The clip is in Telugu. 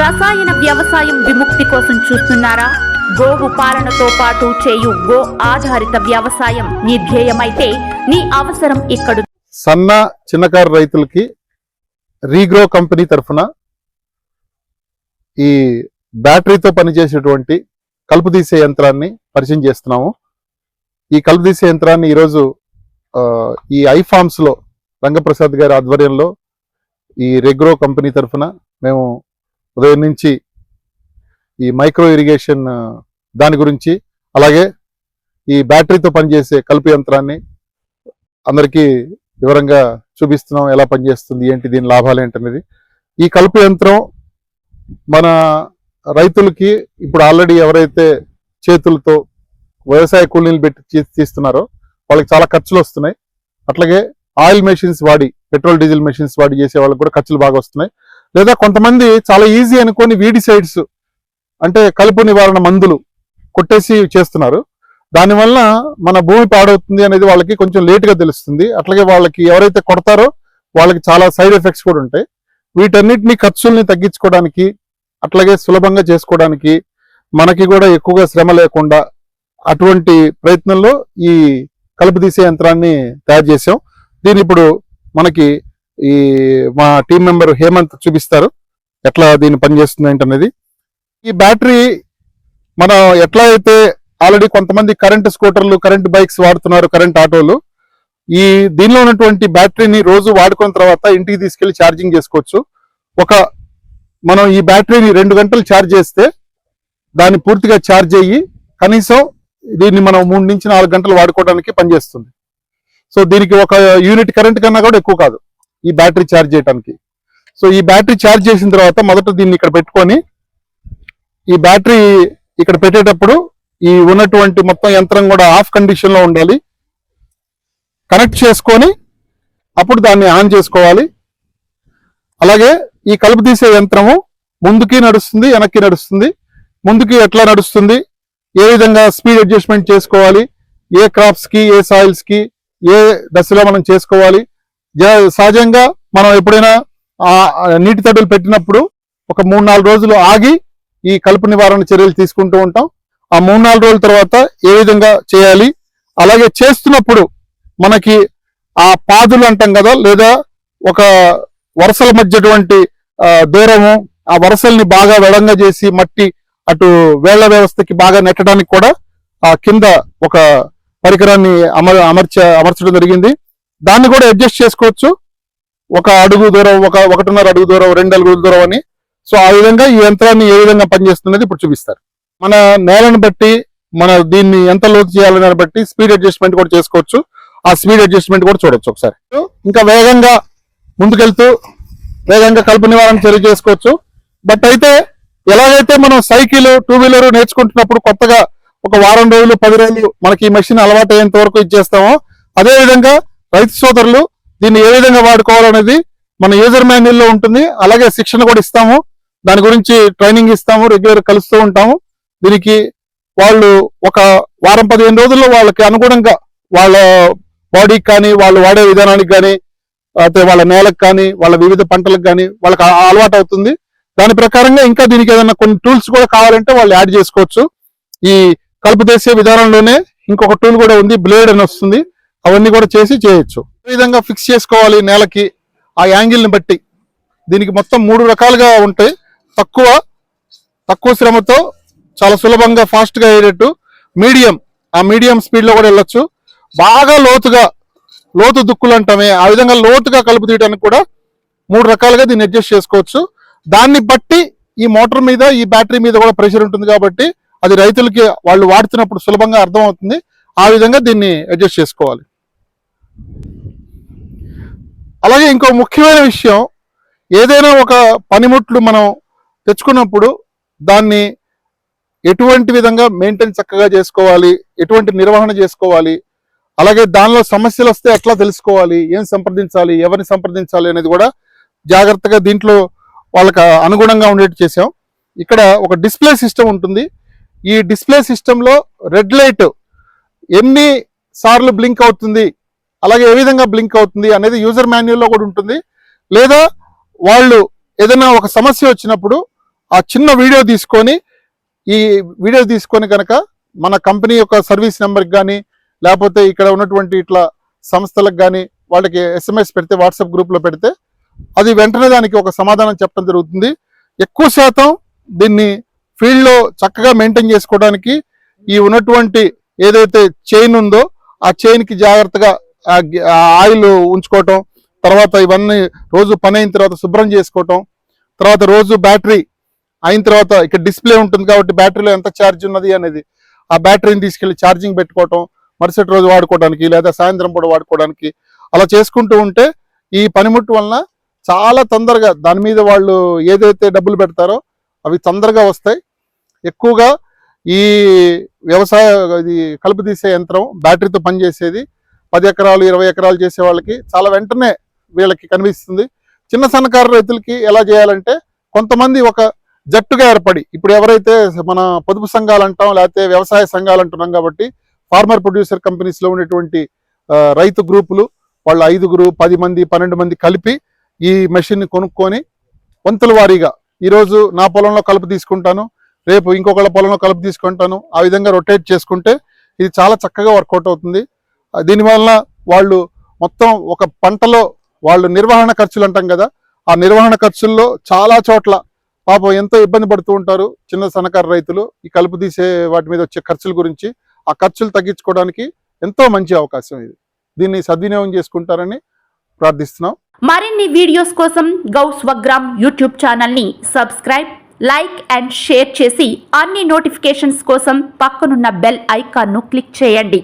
రసాయన వ్యవసాయం విముక్తి కోసం చూస్తున్నారా? గోవు పాలనతో పాటు చేయు గో ఆధారిత వ్యవసాయం నీ ధ్యేయమైతే నీ అవసరం ఇక్కడ సన్న చిన్నకారు రైతులకి రీగ్రో కంపెనీ తరఫున ఈ బ్యాటరీతో పనిచేసేటువంటి కలుపు తీసే యంత్రాన్ని పరిచయం చేస్తున్నాము. ఈ కలుపు తీసే యంత్రాన్ని ఈరోజు ఈ ఐ లో రంగప్రసాద్ గారి ఆధ్వర్యంలో ఈ రెగ్రో కంపెనీ తరఫున మేము ఉదయం నుంచి ఈ మైక్రో ఇరిగేషన్ దాని గురించి అలాగే ఈ బ్యాటరీతో పనిచేసే కలుపు యంత్రాన్ని అందరికీ వివరంగా చూపిస్తున్నాం ఎలా పనిచేస్తుంది ఏంటి దీని లాభాలు ఏంటనేది. ఈ కలుపు యంత్రం మన రైతులకి ఇప్పుడు ఆల్రెడీ ఎవరైతే చేతులతో వ్యవసాయ కూలీలు పెట్టి తీ- తీస్తున్నారో వాళ్ళకి చాలా ఖర్చులు వస్తున్నాయి. అట్లాగే ఆయిల్ మెషిన్స్ వాడి పెట్రోల్ డీజిల్ మెషిన్స్ వాడి చేసే వాళ్ళకి కూడా ఖర్చులు బాగా వస్తున్నాయి. లేదా కొంతమంది చాలా ఈజీ అనుకొని వీడిసైడ్స్ అంటే కలుపు నివారణ మందులు కొట్టేసి చేస్తున్నారు. దానివల్ల మన భూమి పాడవుతుంది అనేది వాళ్ళకి కొంచెం లేటుగా తెలుస్తుంది. అట్లాగే వాళ్ళకి ఎవరైతే కొడతారో వాళ్ళకి చాలా సైడ్ ఎఫెక్ట్స్ కూడా ఉంటాయి. వీటన్నిటిని ఖర్చుల్ని తగ్గించుకోవడానికి అట్లాగే సులభంగా చేసుకోవడానికి మనకి కూడా ఎక్కువగా శ్రమ లేకుండా అటువంటి ప్రయత్నంలో ఈ కలుపు తీసే యంత్రాన్ని తయారు చేసాం దీని ఇప్పుడు మనకి ఈ మా టీం మెంబర్ హేమంత్ చూపిస్తారు. ఎట్లా దీన్ని పనిచేస్తుంది ఏంటనేది. ఈ బ్యాటరీ మనం ఎట్లా అయితే ఆల్రెడీ కొంతమంది కరెంట్ స్కూటర్లు కరెంట్ బైక్స్ వాడుతున్నారు కరెంట్ ఆటోలు. ఈ దీనిలో ఉన్నటువంటి బ్యాటరీని రోజు వాడుకున్న తర్వాత ఇంటికి తీసుకెళ్ళి ఛార్జింగ్ చేసుకోవచ్చు. ఒక మనం ఈ బ్యాటరీని రెండు గంటలు ఛార్జ్ చేస్తే దాన్ని పూర్తిగా ఛార్జ్ అయ్యి కనీసం దీన్ని మనం మూడు నుంచి నాలుగు గంటలు వాడుకోవడానికి పనిచేస్తుంది. సో దీనికి ఒక యూనిట్ కరెంట్ కన్నా కూడా ఎక్కువ కాదు. ఈ బ్యాటరీ ఛార్జ్ చేయడానికి సో ఈ బ్యాటరీ ఛార్జ్ చేసిన తర్వాత మొదట దీన్ని ఇక్కడ పెట్టుకొని ఈ బ్యాటరీ ఇక్కడ పెట్టేటప్పుడు ఈ ఉన్నటువంటి మొత్తం యంత్రం కూడా ఆఫ్ కండిషన్లో ఉండాలి. కనెక్ట్ చేసుకొని అప్పుడు దాన్ని ఆన్ చేసుకోవాలి. అలాగే ఈ కలుపు తీసే యంత్రము ముందుకి నడుస్తుంది వెనక్కి నడుస్తుంది. ముందుకి ఎట్లా నడుస్తుంది? ఏ విధంగా స్పీడ్ అడ్జస్ట్మెంట్ చేసుకోవాలి? ఏ క్రాప్స్కి ఏ సాయిల్స్కి ఏ దశలో మనం చేసుకోవాలి? సహజంగా మనం ఎప్పుడైనా ఆ నీటి తడులు పెట్టినప్పుడు ఒక మూడు నాలుగు రోజులు ఆగి ఈ కలుపు నివారణ చర్యలు తీసుకుంటూ ఉంటాం. ఆ మూడు నాలుగు రోజుల తర్వాత ఏ విధంగా చేయాలి? అలాగే చేస్తున్నప్పుడు మనకి ఆ పాదులు అంటాం కదా లేదా ఒక వరుసల మధ్యటువంటి దూరము ఆ వరుసల్ని బాగా వెడంగా చేసి మట్టి అటు వేళ్ళ వ్యవస్థకి బాగా నెట్టడానికి కూడా ఆ కింద ఒక పరికరాన్ని అమర్ అమర్చ అమర్చడం జరిగింది. దాన్ని కూడా అడ్జస్ట్ చేసుకోవచ్చు. ఒక అడుగు దూరం ఒక ఒకటిన్నర అడుగు దూరం రెండు అడుగుల దూరం అని. సో ఆ విధంగా ఈ యంత్రాన్ని ఏ విధంగా పనిచేస్తున్నది ఇప్పుడు చూపిస్తారు. మన నేలను బట్టి మన దీన్ని ఎంత లోతు చేయాలని బట్టి స్పీడ్ అడ్జస్ట్మెంట్ కూడా చేసుకోవచ్చు. ఆ స్పీడ్ అడ్జస్ట్మెంట్ కూడా చూడొచ్చు ఒకసారి. ఇంకా వేగంగా ముందుకెళ్తూ వేగంగా కలుపు నివారణ చర్య చేసుకోవచ్చు. బట్ అయితే ఎలాగైతే మనం సైకిల్ టూ వీలర్ నేర్చుకుంటున్నప్పుడు కొత్తగా ఒక వారం రోజులు పది రోజులు మనకి ఈ మెషిన్ అలవాటు అయ్యేంత వరకు ఇచ్చేస్తామో అదే విధంగా రైతు సోదరులు దీన్ని ఏ విధంగా వాడుకోవాలనేది మన యూజర్ మాన్యుల్లో ఉంటుంది. అలాగే శిక్షణ కూడా ఇస్తాము. దాని గురించి ట్రైనింగ్ ఇస్తాము. రెగ్యులర్ కలుస్తూ ఉంటాము. దీనికి వాళ్ళు ఒక వారం పదిహేను రోజుల్లో వాళ్ళకి అనుగుణంగా వాళ్ళ బాడీకి కానీ వాళ్ళు వాడే విధానానికి కానీ అయితే వాళ్ళ నేలకు కానీ వాళ్ళ వివిధ పంటలకు కానీ వాళ్ళకి అలవాటు అవుతుంది. దాని ప్రకారంగా ఇంకా దీనికి ఏదైనా కొన్ని టూల్స్ కూడా కావాలంటే వాళ్ళు యాడ్ చేసుకోవచ్చు. ఈ కలుపు తీసే విధానంలోనే ఇంకొక టూల్ కూడా ఉంది బ్లేడ్ అని వస్తుంది. అవన్నీ కూడా చేసి చేయొచ్చు. ఈ విధంగా ఫిక్స్ చేసుకోవాలి నేలకి ఆ యాంగిల్ని బట్టి. దీనికి మొత్తం మూడు రకాలుగా ఉంటాయి. తక్కువ తక్కువ శ్రమతో చాలా సులభంగా ఫాస్ట్గా అయ్యేటట్టు మీడియం ఆ మీడియం స్పీడ్లో కూడా వెళ్ళొచ్చు. బాగా లోతుగా లోతు దుక్కులు అంటామే. ఆ విధంగా లోతుగా కలుపు తీయడానికి కూడా మూడు రకాలుగా దీన్ని అడ్జస్ట్ చేసుకోవచ్చు. దాన్ని బట్టి ఈ మోటార్ మీద ఈ బ్యాటరీ మీద కూడా ప్రెషర్ ఉంటుంది కాబట్టి అది రైతులకి వాళ్ళు వాడుతున్నప్పుడు సులభంగా అర్థమవుతుంది. ఆ విధంగా దీన్ని అడ్జస్ట్ చేసుకోవాలి. అలాగే ఇంకో ముఖ్యమైన విషయం ఏదైనా ఒక పనిముట్లు మనం తెచ్చుకున్నప్పుడు దాన్ని ఎటువంటి విధంగా మెయింటైన్ చక్కగా చేసుకోవాలి ఎటువంటి నిర్వహణ చేసుకోవాలి అలాగే దానిలో సమస్యలు వస్తే ఎట్లా తెలుసుకోవాలి ఏం సంప్రదించాలి ఎవరిని సంప్రదించాలి అనేది కూడా జాగ్రత్తగా దీంట్లో వాళ్ళకి అనుగుణంగా ఉండేట్టు చేసాం ఇక్కడ ఒక డిస్ప్లే సిస్టమ్ ఉంటుంది. ఈ డిస్ప్లే సిస్టంలో రెడ్ లైట్ ఎన్ని సార్లు బ్లింక్ అవుతుంది అలాగే ఏ విధంగా బ్లింక్ అవుతుంది అనేది యూజర్ మాన్యువల్లో కూడా ఉంటుంది. లేదా వాళ్ళు ఏదైనా ఒక సమస్య వచ్చినప్పుడు ఆ చిన్న వీడియో తీసుకొని ఈ వీడియో తీసుకొని కనుక మన కంపెనీ యొక్క సర్వీస్ నెంబర్కి కానీ లేకపోతే ఇక్కడ ఉన్నటువంటి ఇట్లా సంస్థలకు కానీ వాళ్ళకి ఎస్ఎంఎస్ పెడితే వాట్సాప్ గ్రూప్లో పెడితే అది వెంటనే దానికి ఒక సమాధానం చెప్పడం జరుగుతుంది. ఎక్కువ శాతం దీన్ని ఫీల్డ్లో చక్కగా మెయింటైన్ చేసుకోవడానికి ఈ ఉన్నటువంటి ఏదైతే చైన్ ఉందో ఆ చైన్కి జాగ్రత్తగా ఆయిల్ ఉంచుకోవటం తర్వాత ఇవన్నీ రోజు పని అయిన తర్వాత శుభ్రం చేసుకోవటం తర్వాత రోజు బ్యాటరీ అయిన తర్వాత ఇక్కడ డిస్ప్లే ఉంటుంది కాబట్టి బ్యాటరీలో ఎంత ఛార్జ్ ఉన్నది అనేది ఆ బ్యాటరీని తీసుకెళ్ళి ఛార్జింగ్ పెట్టుకోవటం మరుసటి రోజు వాడుకోవడానికి లేదా సాయంత్రం పూట వాడుకోవడానికి అలా చేసుకుంటూ ఉంటే ఈ పనిముట్టు వలన చాలా తొందరగా దాని మీద వాళ్ళు ఏదైతే డబ్బులు పెడతారో అవి తొందరగా వస్తాయి. ఎక్కువగా ఈ వ్యవసాయ ఇది కలుపు తీసే యంత్రం బ్యాటరీతో పనిచేసేది పది ఎకరాలు ఇరవై ఎకరాలు చేసే వాళ్ళకి చాలా వెంటనే వీళ్ళకి కనిపిస్తుంది. చిన్న సన్నకారు రైతులకి ఎలా చేయాలంటే కొంతమంది ఒక జట్టుగా ఏర్పడి ఇప్పుడు ఎవరైతే మన పొదుపు సంఘాలు అంటాం లేకపోతే వ్యవసాయ సంఘాలు అంటున్నాం కాబట్టి ఫార్మర్ ప్రొడ్యూసర్ కంపెనీస్లో ఉండేటువంటి రైతు గ్రూపులు వాళ్ళు ఐదుగురు పది మంది పన్నెండు మంది కలిపి ఈ మెషిన్ని కొనుక్కొని వంతుల వారీగా ఈరోజు నా పొలంలో కలుపు తీసుకుంటాను రేపు ఇంకొకళ్ళ పొలంలో కలుపు తీసుకుంటాను ఆ విధంగా రొటేట్ చేసుకుంటే ఇది చాలా చక్కగా వర్కౌట్ అవుతుంది. దీనివలన దీనివల్ల వాళ్ళు మొత్తం ఒక పంటలో వాళ్ళు నిర్వహణ ఖర్చులు అంటాం కదా ఆ నిర్వహణ ఖర్చుల్లో చాలా చోట్ల పాపం ఎంతో ఇబ్బంది పడుతూ ఉంటారు చిన్న సన్నకారు రైతులు. ఈ కలుపు తీసే వాటి మీద వచ్చే ఖర్చుల గురించి ఆ ఖర్చులు తగ్గించుకోవడానికి ఎంతో మంచి అవకాశం ఇది. దీన్ని సద్వినియోగం చేసుకుంటారని ప్రార్థిస్తున్నాం. మరిన్ని వీడియోస్ కోసం గౌ స్వగ్రామ్ యూట్యూబ్ ఛానల్ని సబ్స్క్రైబ్ లైక్ అండ్ షేర్ చేసి అన్ని నోటిఫికేషన్స్ కోసం పక్కనున్న బెల్ ఐకాన్ను క్లిక్ చేయండి.